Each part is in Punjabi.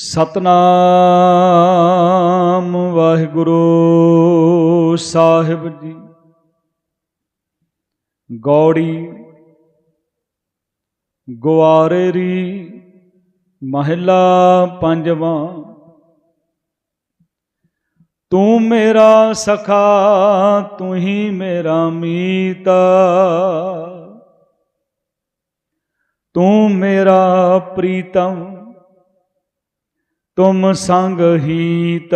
ਸਤਨਾਮ ਵਾਹਿਗੁਰੂ ਸਾਹਿਬ ਜੀ। ਗੌੜੀ ਗੁਆਰੇਰੀ ਮਹਿਲਾ ਪੰਜਵਾਂ। ਤੂੰ ਮੇਰਾ ਸਖਾ, ਤੂੰ ਹੀ ਮੇਰਾ ਮੀਤ। ਤੂੰ ਮੇਰਾ ਪ੍ਰੀਤਮ ਤੁਮ ਸੰਗ ਹੀਤ।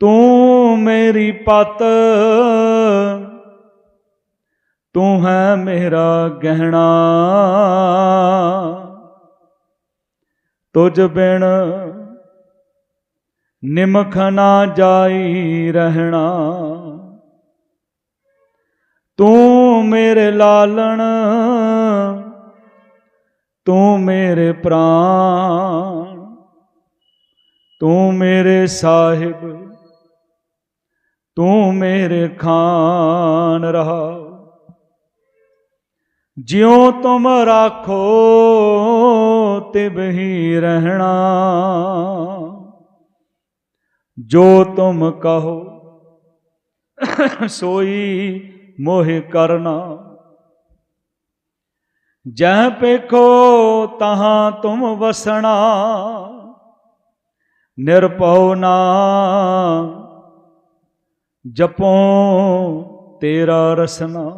ਤੂੰ ਮੇਰੀ ਪਤ, ਤੂੰ ਹੈ ਮੇਰਾ ਗਹਿਣਾ। ਤੁਝ ਬਿਨ ਨਿਮਖ ਨਾ ਜਾਈ ਰਹਿਣਾ। ਤੂੰ ਮੇਰੇ ਲਾਲਣ ਤੂੰ ਮੇਰੇ ਪ੍ਰਾਣ, ਤੂੰ ਮੇਰੇ ਸਾਹਿਬ, ਤੂੰ ਮੇਰੇ ਖਾਨ ਰਹਾ। ਜਿਉ ਤੁਮ ਰਾਖੋ, ਤਿਬ ਹੀ ਰਹਿਣਾ। ਜੋ ਤੁਮ ਕਹੋ, ਸੋਈ ਮੋਹਿ ਕਰਨਾ। ਜਹ ਪੇਖੋ ਤਹਾਂ ਤੁਮ ਵਸਣਾ, ਨਿਰਭਉ ਨਾ ਜਪੋ ਤੇਰਾ ਰਸਨਾ।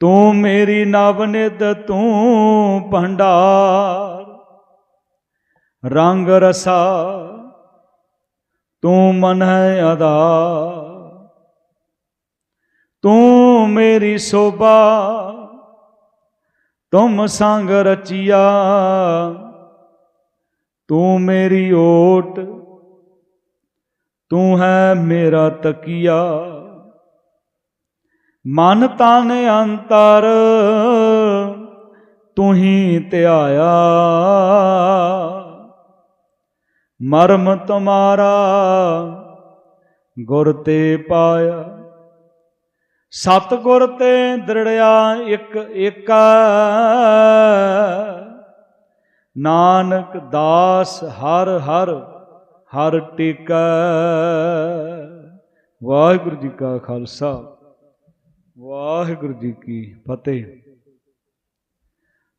ਤੂੰ ਮੇਰੀ ਨਵਨਿਤ ਤੂੰ ਭੰਡਾਰ, ਰੰਗ ਰਸਾ, ਤੂੰ ਮਨ ਹੈ ਆਧਾਰ। ਤੂੰ ਮੇਰੀ ਸੋਭਾ ਤੁਮ ਸੰਗ ਰਚਿਆ ਤੂੰ ਮੇਰੀ ਓਟ ਤੂੰ ਹੈ ਮੇਰਾ ਤਕੀਆ ਮਨ ਤਨ ਅੰਤਰ ਤੂੰ ਹੀ ਧਿਆਇਆ ਮਰਮ ਤੁਮਾਰਾ ਗੁਰ ਤੇ ਪਾਇਆ ਸਤਗੁਰ ਤੇ ਦ੍ਰਿੜਿਆ ਇੱਕ ਏਕਾ ਨਾਨਕ ਦਾਸ ਹਰ ਹਰ ਹਰ ਟਿਕੈ। ਵਾਹਿਗੁਰੂ ਜੀ ਕਾ ਖਾਲਸਾ, ਵਾਹਿਗੁਰੂ ਜੀ ਕੀ ਫਤਿਹ।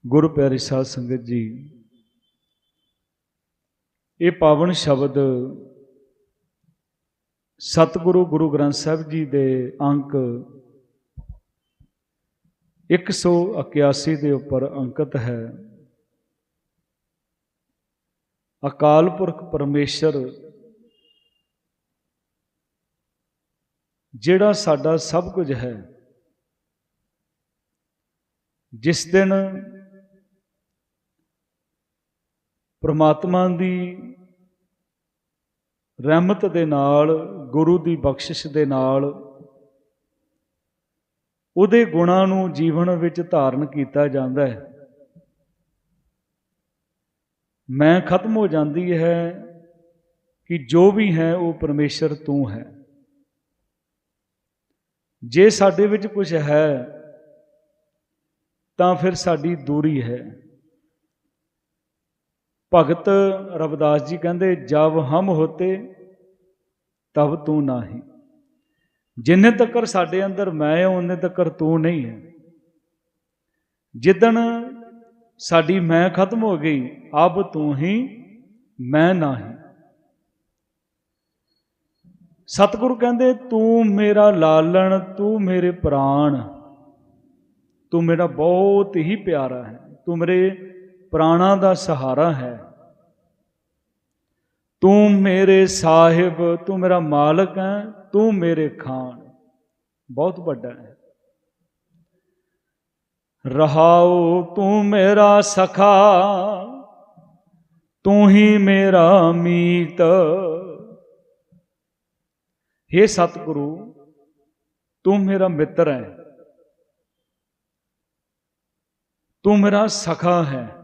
ਗੁਰੂ ਪਿਆਰੀ ਸਾਧ ਸੰਗਤ ਜੀ, ਇਹ ਪਾਵਨ ਸ਼ਬਦ ਸਤਿਗੁਰੂ ਗੁਰੂ ਗ੍ਰੰਥ ਸਾਹਿਬ ਜੀ ਦੇ ਅੰਕ 181 ਦੇ ਉੱਪਰ ਅੰਕਿਤ ਹੈ। ਅਕਾਲ ਪੁਰਖ ਪਰਮੇਸ਼ਰ, ਜਿਹੜਾ ਸਾਡਾ ਸਭ ਕੁਝ ਹੈ, ਜਿਸ ਦਿਨ ਪ੍ਰਮਾਤਮਾ ਦੀ ਰਹਿਮਤ ਦੇ ਨਾਲ, ਗੁਰੂ ਦੀ ਬਖਸ਼ਿਸ਼ ਦੇ ਨਾਲ ਉਹਦੇ ਗੁਣਾਂ ਨੂੰ ਜੀਵਨ ਵਿੱਚ ਧਾਰਨ ਕੀਤਾ ਜਾਂਦਾ ਹੈ। ਮੈਂ ਖਤਮ ਹੋ ਜਾਂਦੀ ਹੈ ਕਿ ਜੋ ਵੀ ਹੈ, ਉਹ ਪਰਮੇਸ਼ਰ ਤੂੰ ਹੈ। ਜੇ ਸਾਡੇ ਵਿੱਚ ਕੁਝ ਹੈ, ਤਾਂ ਫਿਰ ਸਾਡੀ ਦੂਰੀ ਹੈ। ਭਗਤ ਰਵਿਦਾਸ ਜੀ ਕਹਿੰਦੇ, ਜਬ ਹਮ ਹੋਤੇ, ਤਬ ਤੂੰ ਨਾਹੀ। ਜਿੰਨੇ ਤੱਕਰ ਸਾਡੇ ਅੰਦਰ ਮੈਂ ਹਾਂ ਉਹਨੇ ਤੱਕਰ ਤੂੰ ਨਹੀਂ ਹੈ ਜਿੱਦਣ ਸਾਡੀ ਮੈਂ ਖਤਮ ਹੋ ਗਈ ਅਬ ਤੂੰ ਹੀ, ਮੈਂ ਨਹੀਂ ਸਤਿਗੁਰੂ ਕਹਿੰਦੇ, ਤੂੰ ਮੇਰਾ ਲਾਲਣ, ਤੂੰ ਮੇਰੇ ਪ੍ਰਾਣ। ਤੂੰ ਮੇਰਾ ਬਹੁਤ ਹੀ ਪਿਆਰਾ ਹੈ। ਤੂੰ ਮੇਰੇ ਪ੍ਰਾਣਾ ਦਾ ਸਹਾਰਾ ਹੈ। ਤੂੰ ਮੇਰੇ ਸਾਹਿਬ, ਤੂੰ ਮੇਰਾ ਮਾਲਕ ਹੈ। ਤੂੰ ਮੇਰੇ ਖਾਨ। ਬਹੁਤ ਵੱਡਾ ਹੈ। ਰਹਾਉ ਤੂੰ ਮੇਰਾ ਸਖਾ, ਤੂੰ ਹੀ ਮੇਰਾ ਮੀਤ। हे ਸਤਿਗੁਰੂ, ਤੂੰ ਮੇਰਾ ਮਿੱਤਰ ਹੈ। ਤੂੰ ਮੇਰਾ ਸਖਾ ਹੈ।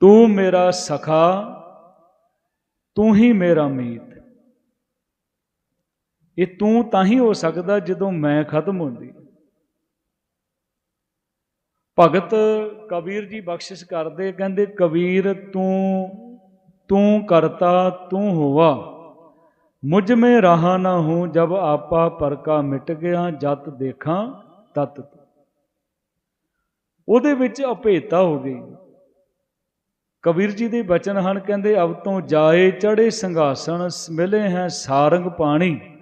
ਤੂੰ ਮੇਰਾ ਸਖਾ, ਤੂੰ ਹੀ ਮੇਰਾ ਮੀਤ। ਇਹ ਤੂੰ ਤਾਂ ਹੀ ਹੋ ਸਕਦਾ ਜਦੋਂ ਮੈਂ ਖਤਮ ਹੁੰਦੀ। ਭਗਤ ਕਬੀਰ ਜੀ ਬਖਸ਼ਿਸ਼ ਕਰਦੇ, ਕਹਿੰਦੇ, ਕਬੀਰ, ਤੂੰ ਤੂੰ ਕਰਤਾ, ਤੂੰ ਹੋਵਾ ਮੁਝ ਮੇ ਰਹਾ ਨਾ ਹੂੰ, ਜਬ ਆਪਾ ਪਰਕਾ ਮਿਟ ਗਿਆ, ਜਤ ਦੇਖਾਂ ਤਤ ਉਹਦੇ ਵਿੱਚ ਅਭੇਤਾ ਹੋ ਗਈ। ਕਬੀਰ ਜੀ ਦੇ ਬਚਨ ਹਨ, ਕਹਿੰਦੇ, ਅਬ ਤੋਂ ਜਾਏ ਚੜੇ ਸੰਘਾਸਣ, ਮਿਲੇ ਹੈ ਸਾਰੰਗ ਪਾਣੀ।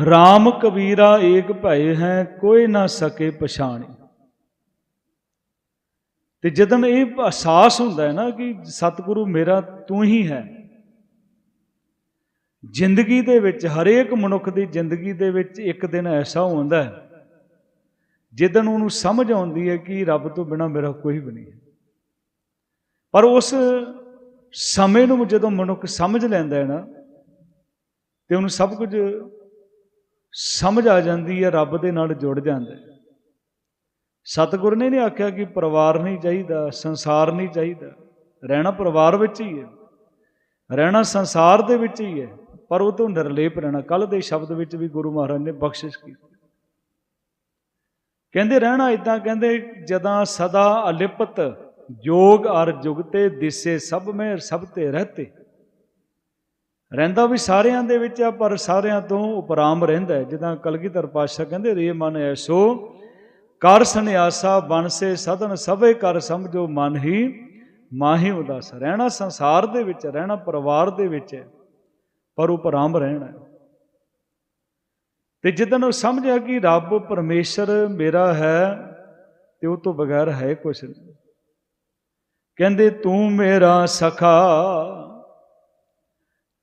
RAM ਕਬੀਰਾ ਏਕ ਭਏ ਹੈ, ਕੋਈ ਨਾ ਸਕੇ ਪਛਾਣੀ। ਤੇ ਜਦੋਂ ਇਹ ਅਹਿਸਾਸ ਹੁੰਦਾ ਹੈ ਨਾ ਕਿ ਸਤਿਗੁਰੂ ਮੇਰਾ ਤੂੰ ਹੀ ਹੈ, ਜ਼ਿੰਦਗੀ ਦੇ ਵਿੱਚ, ਹਰੇਕ ਮਨੁੱਖ ਦੀ ਜ਼ਿੰਦਗੀ ਦੇ ਵਿੱਚ ਇੱਕ ਦਿਨ ਐਸਾ ਹੁੰਦਾ ਹੈ, ਜਿੱਦਣ ਉਹਨੂੰ ਸਮਝ ਆਉਂਦੀ ਹੈ ਕਿ ਰੱਬ ਤੋਂ ਬਿਨਾ ਮੇਰਾ ਕੋਈ ਵੀ ਨਹੀਂ ਹੈ। ਪਰ ਉਸ ਸਮੇਂ ਨੂੰ ਜਦੋਂ ਮਨੁੱਖ ਸਮਝ ਲੈਂਦਾ ਹੈ ਨਾ, ਤੇ ਉਹਨੂੰ ਸਭ ਕੁਝ ਸਮਝ ਆ ਜਾਂਦੀ ਹੈ, ਰੱਬ ਦੇ ਨਾਲ ਜੁੜ ਜਾਂਦਾ ਸਤਿਗੁਰ ਨੇ ਨਹੀਂ ਆਖਿਆ ਕਿ ਪਰਿਵਾਰ ਨਹੀਂ ਚਾਹੀਦਾ, ਸੰਸਾਰ ਨਹੀਂ ਚਾਹੀਦਾ। ਰਹਿਣਾ ਪਰਿਵਾਰ ਵਿੱਚ ਹੀ ਹੈ। ਰਹਿਣਾ ਸੰਸਾਰ ਦੇ ਵਿੱਚ ਹੀ ਹੈ, ਪਰ ਉਹ ਤੋਂ ਨਿਰਲੇਪ ਰਹਿਣਾ। ਕੱਲ ਦੇ ਸ਼ਬਦ ਵਿੱਚ ਵੀ ਗੁਰੂ ਮਹਾਰਾਜ ਨੇ ਬਖਸ਼ਿਸ਼ ਕੀਤੀ। ਕਹਿੰਦੇ, ਰਹਿਣਾ ਇਦਾਂ ਕਹਿੰਦੇ, ਜਦਾਂ ਸਦਾ ਅਲਿਪਤ, ਜੋਗ ਅਰ ਜੁਗਤੇ ਦਿਸੇ ਸਭ ਮੇ ਸਭ ਤੇ ਰਹਤੇ। ਰਹਿੰਦਾ ਵੀ ਸਾਰਿਆਂ ਦੇ ਵਿੱਚ ਆ, ਪਰ ਸਾਰਿਆਂ ਤੋਂ ਉਪਰਾਮ ਰਹਿੰਦਾ ਹੈ। ਜਿੱਦਾਂ ਕਲਗੀਧਰ ਪਾਤਸ਼ਾਹ ਕਹਿੰਦੇ, ਰੇ ਮਨ ਐਸੋ, ਕਰ ਸੰਿਆਸਾ ਬਣਸੇ ਸਦਨ ਸਭੇ ਕਰ ਸਮਝੋ ਮਨ ਹੀ, ਮਾਹੀ ਉਦਾਸ। ਰਹਿਣਾ ਸੰਸਾਰ ਦੇ ਵਿੱਚ, ਰਹਿਣਾ ਪਰਿਵਾਰ ਦੇ ਵਿੱਚ ਹੈ, ਪਰ ਉਪਰਾਮ ਰਹਿਣਾ ਹੈ। ਤੇ ਜਿੱਦਨ ਉਹ ਸਮਝਿਆ ਕਿ ਰੱਬ ਪਰਮੇਸ਼ਰ ਮੇਰਾ ਹੈ, ਤੇ ਉਹ ਤੋਂ ਬਗੈਰ ਹੈ ਕੁਛ ਨਹੀਂ। ਕਹਿੰਦੇ, ਤੂੰ ਮੇਰਾ ਸਖਾ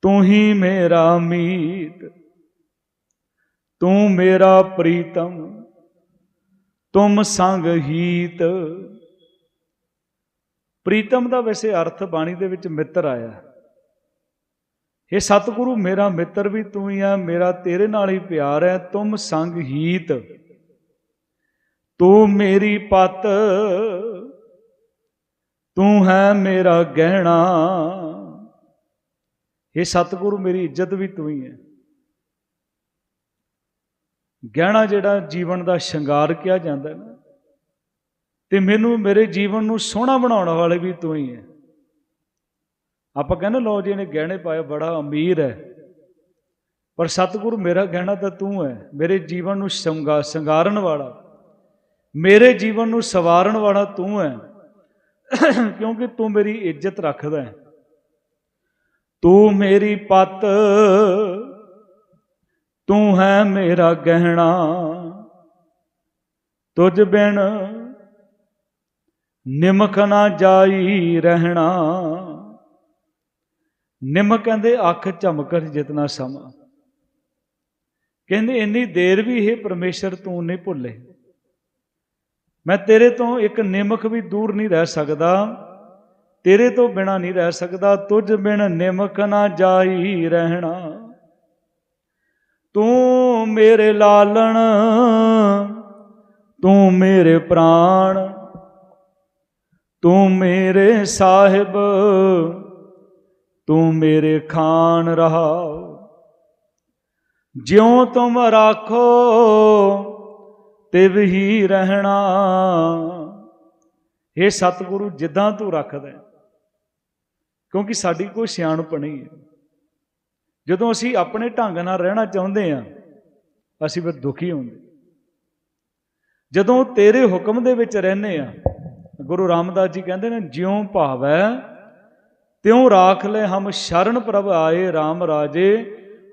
ਤੂੰ ਹੀ ਮੇਰਾ ਮੀਤ, ਤੂੰ ਮੇਰਾ ਪ੍ਰੀਤਮ, ਤੁਮ ਸੰਗ ਹੀਤ। ਪ੍ਰੀਤਮ ਦਾ ਵੈਸੇ ਅਰਥ ਬਾਣੀ ਦੇ ਵਿੱਚ ਮਿੱਤਰ ਆਇਆ। ਇਹ ਸਤਿਗੁਰੂ, ਮੇਰਾ ਮਿੱਤਰ ਵੀ ਤੂੰ ਹੀ ਆ, ਮੇਰਾ ਤੇਰੇ ਨਾਲ ਹੀ ਪਿਆਰ ਹੈ, ਤੁਮ ਸੰਗ ਹੀਤ। ਤੂੰ ਮੇਰੀ ਪਤ, ਤੂੰ ਹੈ ਮੇਰਾ ਗਹਿਣਾ। ਇਹ ਸਤਿਗੁਰੂ ਮੇਰੀ ਇੱਜ਼ਤ ਵੀ ਤੂੰ ਹੀ ਹੈ। ਗਹਿਣਾ ਜਿਹੜਾ ਜੀਵਨ ਦਾ ਸ਼ਿੰਗਾਰ ਕਿਹਾ ਜਾਂਦਾ ਹੈ ਨਾ, ਤੇ ਮੈਨੂੰ ਮੇਰੇ ਜੀਵਨ ਨੂੰ ਸੋਹਣਾ ਬਣਾਉਣ ਵਾਲੇ ਵੀ ਤੂੰ ਹੀ ਹੈ। ਆਪਾਂ ਕਹਿੰਦੇ ਲੋ ਜੀ ਨੇ ਗਹਿਣੇ ਪਾਏ, ਬੜਾ ਅਮੀਰ ਹੈ। ਪਰ ਸਤਿਗੁਰੂ ਮੇਰਾ ਗਹਿਣਾ ਤਾਂ ਤੂੰ ਹੈ, ਮੇਰੇ ਜੀਵਨ ਨੂੰ ਸ਼ਿੰਗਾ, ਸ਼ਿੰਗਾਰਨ ਵਾਲਾ। ਮੇਰੇ ਜੀਵਨ ਨੂੰ ਸਵਾਰਨ ਵਾਲਾ ਤੂੰ ਹੈ, ਕਿਉਂਕਿ ਤੂੰ ਮੇਰੀ ਇੱਜ਼ਤ ਰੱਖਦਾ ਹੈ। ਤੂੰ ਮੇਰੀ ਪਤ, ਤੂੰ ਹੈ ਮੇਰਾ ਗਹਿਣਾ। ਤੁਝ ਬਿਨ ਨਿਮਕ ਨਾ ਜਾਈ ਰਹਿਣਾ। ਨਿਮਕ ਕਹਿੰਦੇ ਅੱਖ ਝਮਕਰ ਜਿਤਨਾ ਸਮਾਂ। ਕਹਿੰਦੇ ਇੰਨੀ ਦੇਰ ਵੀ ਇਹ ਪਰਮੇਸ਼ਰ ਤੂੰ ਨਹੀਂ ਭੁੱਲੇ। ਮੈਂ ਤੇਰੇ ਤੋਂ ਇੱਕ ਨਿਮਕ ਵੀ ਦੂਰ ਨਹੀਂ ਰਹਿ ਸਕਦਾ। ਤੇਰੇ ਤੋਂ ਬਿਨਾ ਨਹੀਂ ਰਹਿ ਸਕਦਾ, ਤੁਝ ਬਿਨ ਨਿਮਕ ਨਾ ਜਾਈ ਰਹਿਣਾ। ਤੂੰ ਮੇਰੇ ਲਾਲਣ, ਤੂੰ ਮੇਰੇ ਪ੍ਰਾਣ, ਤੂੰ ਮੇਰੇ ਸਾਹਿਬ, ਤੂੰ ਮੇਰੇ ਖਾਨ ਰਹਾਓ ਜਿਉ ਤੁਮ ਰਾਖੋ, ਤਿਵ ਹੀ ਰਹਿਣਾ। ਇਹ ਸਤਿਗੁਰੂ, ਜਿੱਦਾਂ ਤੂੰ ਰੱਖਦਾ ਕਿਉਂਕਿ ਸਾਡੀ ਕੋਈ ਸਿਆਣਪ ਨਹੀਂ ਹੈ। ਜਦੋਂ ਅਸੀਂ ਆਪਣੇ ਢੰਗ ਨਾਲ ਰਹਿਣਾ ਚਾਹੁੰਦੇ ਹਾਂ, ਅਸੀਂ ਫਿਰ ਦੁਖੀ ਹੁੰਦੇ ਜਦੋਂ ਤੇਰੇ ਹੁਕਮ ਦੇ ਵਿੱਚ ਰਹਿੰਦੇ ਆ ਗੁਰੂ ਰਾਮਦਾਸ ਜੀ ਕਹਿੰਦੇ ਨੇ, ਜਿਉ ਭਾਵੈ, ਤਿਉ ਰਾਖ ਲੈ ਹਮ ਸ਼ਰਨ ਪ੍ਰਭ ਆਏ RAM ਰਾਜੇ,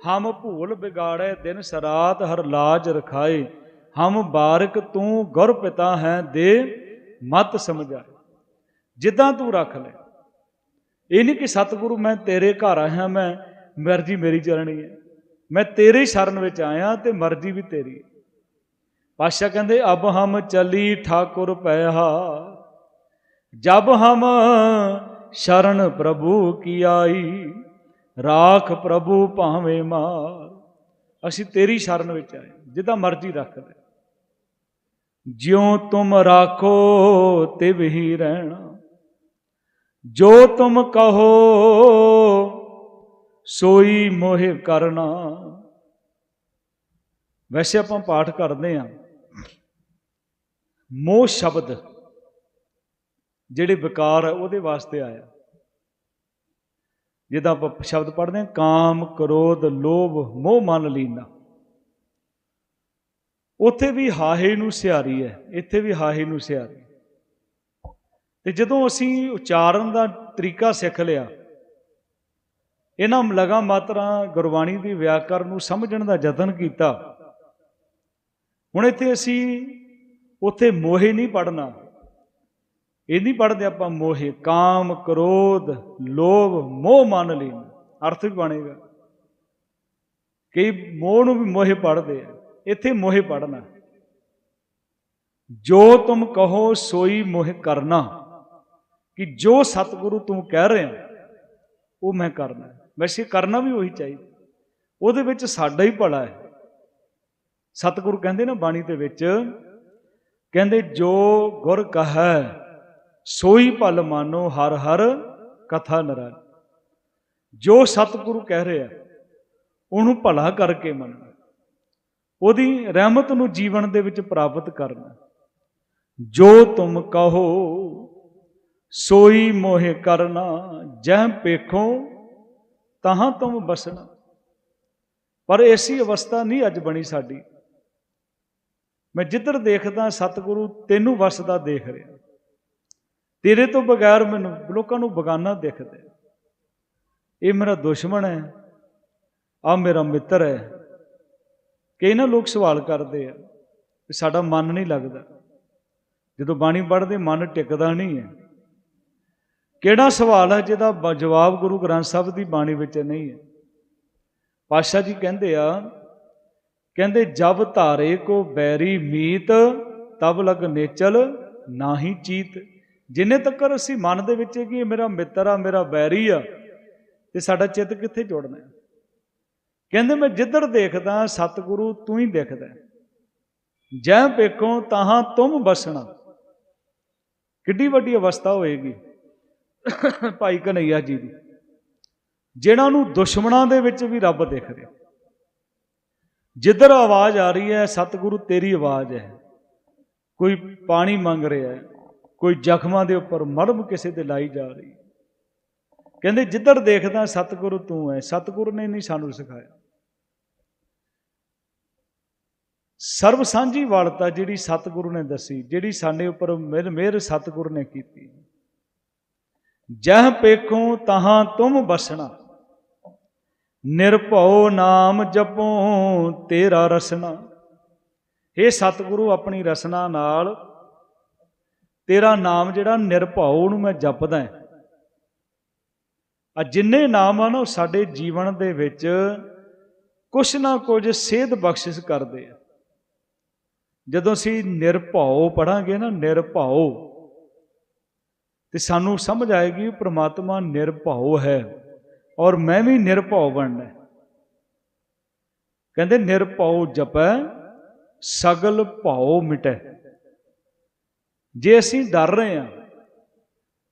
ਹਮ ਭੂਲ ਬਿਗਾੜੇ ਦਿਨ ਸਰਾਤ ਹਰ ਲਾਜ ਰਖਾਏ, ਹਮ ਬਾਰਕ ਤੂੰ ਗੁਰ ਪਿਤਾ ਹੈ ਦੇ ਮਤ ਸਮਝਾਏ। ਜਿੱਦਾਂ ਤੂੰ ਰੱਖ ਲੈ। ਇਹ ਨਹੀਂ ਕਿ ਸਤਿਗੁਰੂ, ਮੈਂ ਤੇਰੇ ਘਰ ਆਇਆ, ਮੈਂ ਮਰਜ਼ੀ ਮੇਰੀ ਚੱਲਣੀ ਹੈ। ਮੈਂ ਤੇਰੇ ਸ਼ਰਨ ਵਿੱਚ ਆਇਆ ਤੇ ਮਰਜ਼ੀ ਵੀ ਤੇਰੀ ਹੈ। ਪਾਸ਼ਾ ਕਹਿੰਦੇ, ਅਬ ਹਮ ਚਲੀ ਠਾਕੁਰ ਪੈਹਾ ਜਬ ਹਮ ਸ਼ਰਨ ਪ੍ਰਭੂ ਕੀ ਆਈ, ਰਾਖ ਪ੍ਰਭੂ ਭਾਵੇਂ ਮਾਰ। ਅਸੀਂ ਤੇਰੀ ਸ਼ਰਨ ਵਿੱਚ ਆਏ, ਜਿੱਦਾਂ ਮਰਜ਼ੀ ਰੱਖਦੇ ਲੈ। ਜਿਉ ਤੁਮ ਰਾਖੋ, ਤਿਵ ਹੀ ਰਹਿਣਾ। ਜੋ ਤੁਮ ਕਹੋ, ਸੋਈ ਮੋਹਿ ਕਰਨਾ। ਵੈਸੇ ਆਪਾਂ ਪਾਠ ਕਰਦੇ ਆਂ। ਮੋਹ ਸ਼ਬਦ ਜਿਹੜੇ ਵਿਕਾਰ ਹੈ ਉਹਦੇ ਵਾਸਤੇ ਆਇਆ। ਜਿਹਦਾ ਆਪਾਂ ਸ਼ਬਦ ਪੜ੍ਹਦੇ ਹਾਂ ਕਾਮ, ਕ੍ਰੋਧ, ਲੋਭ, ਮੋਹ ਮਨ ਲੀਨਾ। ਉੱਥੇ ਵੀ ਹਾਹੇ ਨੂੰ ਸਿਆਰੀ ਹੈ, ਇੱਥੇ ਵੀ ਹਾਹੇ ਨੂੰ ਸਿਆਰੀ। ਤੇ ਜਦੋਂ ਅਸੀਂ ਉਚਾਰਨ ਦਾ ਤਰੀਕਾ ਸਿੱਖ ਲਿਆ, ਇਹਨਾਂ ਲਗਾ ਮਾਤਰਾ ਗੁਰਬਾਣੀ ਦੀ ਵਿਆਕਰਨ ਨੂੰ ਸਮਝਣ ਦਾ ਯਤਨ ਕੀਤਾ। ਹੁਣ ਇੱਥੇ ਅਸੀਂ ਉੱਥੇ ਮੋਹੇ ਨਹੀਂ ਪੜਨਾ ਇਹ ਨਹੀਂ ਪੜਦੇ ਆਪਾਂ ਮੋਹੇ, ਕਾਮ, ਕ੍ਰੋਧ, ਲੋਭ, ਮੋਹ ਮੰਨ ਲਈ ਅਰਥ ਵੀ ਬਣੇਗਾ। ਕਈ ਮੋਹ ਨੂੰ ਵੀ ਮੋਹੇ ਪੜਦੇ ਆ। ਇੱਥੇ ਮੋਹੇ ਪੜਨਾ ਜੋ ਤੁਮ ਕਹੋ, ਸੋਈ ਮੋਹ ਕਰਨਾ। ਕਿ ਜੋ ਸਤਿਗੁਰੂ ਤੂੰ ਕਹਿ ਰਿਹਾ ਉਹ ਮੈਂ ਕਰਨਾ ਵੈਸੇ ਕਰਨਾ ਵੀ ਉਹੀ ਚਾਹੀਦਾ। ਉਹਦੇ ਵਿੱਚ ਸਾਡਾ ਹੀ ਭਲਾ ਹੈ। ਸਤਿਗੁਰੂ ਕਹਿੰਦੇ ਨਾ ਬਾਣੀ ਦੇ ਵਿੱਚ, ਕਹਿੰਦੇ, ਜੋ ਗੁਰ ਕਹੈ, ਸੋਈ ਭਲ ਮਾਨੋ, ਹਰ ਹਰ ਕਥਾ ਨਰਾ ਜੋ ਸਤਿਗੁਰੂ ਕਹਿ ਰਿਹਾ, ਉਹਨੂੰ ਭਲਾ ਕਰਕੇ ਮੰਨਣਾ। ਉਹਦੀ ਰਹਿਮਤ ਨੂੰ ਜੀਵਨ ਦੇ ਵਿੱਚ ਪ੍ਰਾਪਤ ਕਰਨਾ। ਜੋ ਤੁਮ ਕਹੋ ਸੋਈ ਮੋਹਿ ਕਰਨਾ, ਜਹ ਪੇਖੋ ਤਹਾਂ ਤੁਮ ਬਸਣਾ। ਪਰ ਐਸੀ ਅਵਸਥਾ ਨਹੀਂ ਅੱਜ ਬਣੀ ਸਾਡੀ। ਮੈਂ ਜਿੱਧਰ ਦੇਖਦਾ ਸਤਿਗੁਰੂ, ਤੈਨੂੰ ਵਸਦਾ ਦੇਖ ਰਿਹਾ। ਤੇਰੇ ਤੋਂ ਬਗੈਰ ਮੈਨੂੰ ਲੋਕਾਂ ਨੂੰ ਬਗਾਨਾ ਦਿਖਦਾ ਇਹ ਮੇਰਾ ਦੁਸ਼ਮਣ ਹੈ ਆ ਮੇਰਾ ਮਿੱਤਰ ਹੈ। ਕਈ ਨਾ ਲੋਕ ਸਵਾਲ ਕਰਦੇ ਆ ਕਿ ਸਾਡਾ ਮਨ ਨਹੀਂ ਲੱਗਦਾ। ਜਦੋਂ ਬਾਣੀ ਪੜ੍ਹਦੇ, ਮਨ ਟਿਕਦਾ ਨਹੀਂ ਹੈ। ਕਿਹੜਾ ਸਵਾਲ ਹੈ ਜਿਹਦਾ ਬ- ਜਵਾਬ ਗੁਰੂ ਗ੍ਰੰਥ ਸਾਹਿਬ ਦੀ ਬਾਣੀ ਵਿੱਚ ਨਹੀਂ ਹੈ? ਪਾਤਸ਼ਾਹ ਜੀ ਕਹਿੰਦੇ ਆ, ਕਹਿੰਦੇ, ਜਬ ਧਾਰੇ ਕੋ ਬੈਰੀ ਮੀਤ, ਤਬ ਲਗ ਨੇਚਲ ਨਾਹੀ ਚੀਤ। ਜਿੰਨੇ ਤੱਕ ਅਸੀਂ ਮਨ ਦੇ ਵਿੱਚ ਕਿ ਇਹ ਮੇਰਾ ਮਿੱਤਰ ਆ, ਮੇਰਾ ਬੈਰੀ ਆ, ਤੇ ਸਾਡਾ ਚਿੱਤ ਕਿੱਥੇ ਜੋੜਨਾ ਹੈ? ਕਹਿੰਦੇ, ਮੈਂ ਜਿੱਧਰ ਦੇਖਦਾ ਸਤਿਗੁਰੂ ਤੂੰ ਹੀ ਦਿਖਦਾ ਜੈ ਪੇਖੋ ਤਾਹਾਂ ਤੁਮ ਬਸਣਾ। ਕਿੱਡੀ ਵੱਡੀ ਅਵਸਥਾ ਹੋਏਗੀ। ਭਾਈ ਕਨਈਆ ਜੀ ਦੀ। ਜਿਹਨਾਂ ਨੂੰ ਦੁਸ਼ਮਣਾਂ ਦੇ ਵਿੱਚ ਵੀ ਰੱਬ ਦਿਖ ਰਿਹਾ। ਜਿੱਧਰ ਆਵਾਜ਼ ਆ ਰਹੀ ਹੈ, ਸਤਿਗੁਰੂ ਤੇਰੀ ਆਵਾਜ਼ ਹੈ। ਕੋਈ ਪਾਣੀ ਮੰਗ ਰਿਹਾ ਹੈ, ਕੋਈ ਜ਼ਖਮਾਂ ਦੇ ਉੱਪਰ ਮਰਮ ਕਿਸੇ ਤੇ ਲਾਈ ਜਾ ਰਹੀ। ਕਹਿੰਦੇ, ਜਿੱਧਰ ਦੇਖਦਾ ਸਤਿਗੁਰੂ ਤੂੰ ਹੈ, ਸਤਿਗੁਰੂ ਨੇ ਨਹੀਂ ਸਾਨੂੰ ਸਿਖਾਇਆ। ਸਰਬ ਸਾਂਝੀ ਵਾਲਤਾ ਜਿਹੜੀ ਸਤਿਗੁਰੂ ਨੇ ਦੱਸੀ, ਜਿਹੜੀ ਸਾਡੇ ਉੱਪਰ ਮਿਹਰ ਮਿਹਰ ਸਤਿਗੁਰੂ ਨੇ ਕੀਤੀ। ਜਹ ਪੇਖੋ ਤਹਾਂ ਤੁਮ ਬਸਣਾ। ਨਿਰਭਉ ਨਾਮ ਜਪੋ ਤੇਰਾ ਰਸਨਾ। ਇਹ ਸਤਿਗੁਰੂ, ਆਪਣੀ ਰਸਨਾ ਨਾਲ ਤੇਰਾ ਨਾਮ ਜਿਹੜਾ ਨਿਰਭਉ ਨੂੰ ਮੈਂ ਜਪਦਾ ਹਾਂ। ਆ ਜਿੰਨੇ ਨਾਮ ਆ ਨਾ, ਉਹ ਸਾਡੇ ਜੀਵਨ ਦੇ ਵਿੱਚ ਕੁਛ ਨਾ ਕੁਝ ਸੇਧ ਬਖਸ਼ਿਸ਼ ਕਰਦੇ ਆ। ਜਦੋਂ ਅਸੀਂ ਨਿਰਭਉ ਪੜਾਂਗੇ ਨਾ, ਨਿਰਭਉ ਤੇ ਸਾਨੂੰ ਸਮਝ ਆਏਗੀ ਪ੍ਰਮਾਤਮਾ ਨਿਰਭਉ ਹੈ ਔਰ ਮੈਂ ਵੀ ਨਿਰਭਉ ਬਣਨਾ ਕਹਿੰਦੇ ਨਿਰਭਉ ਜਪੈ, ਸਗਲ ਭਉ ਮਿਟੈ। ਜੇ ਅਸੀਂ ਡਰ ਰਹੇ ਹਾਂ,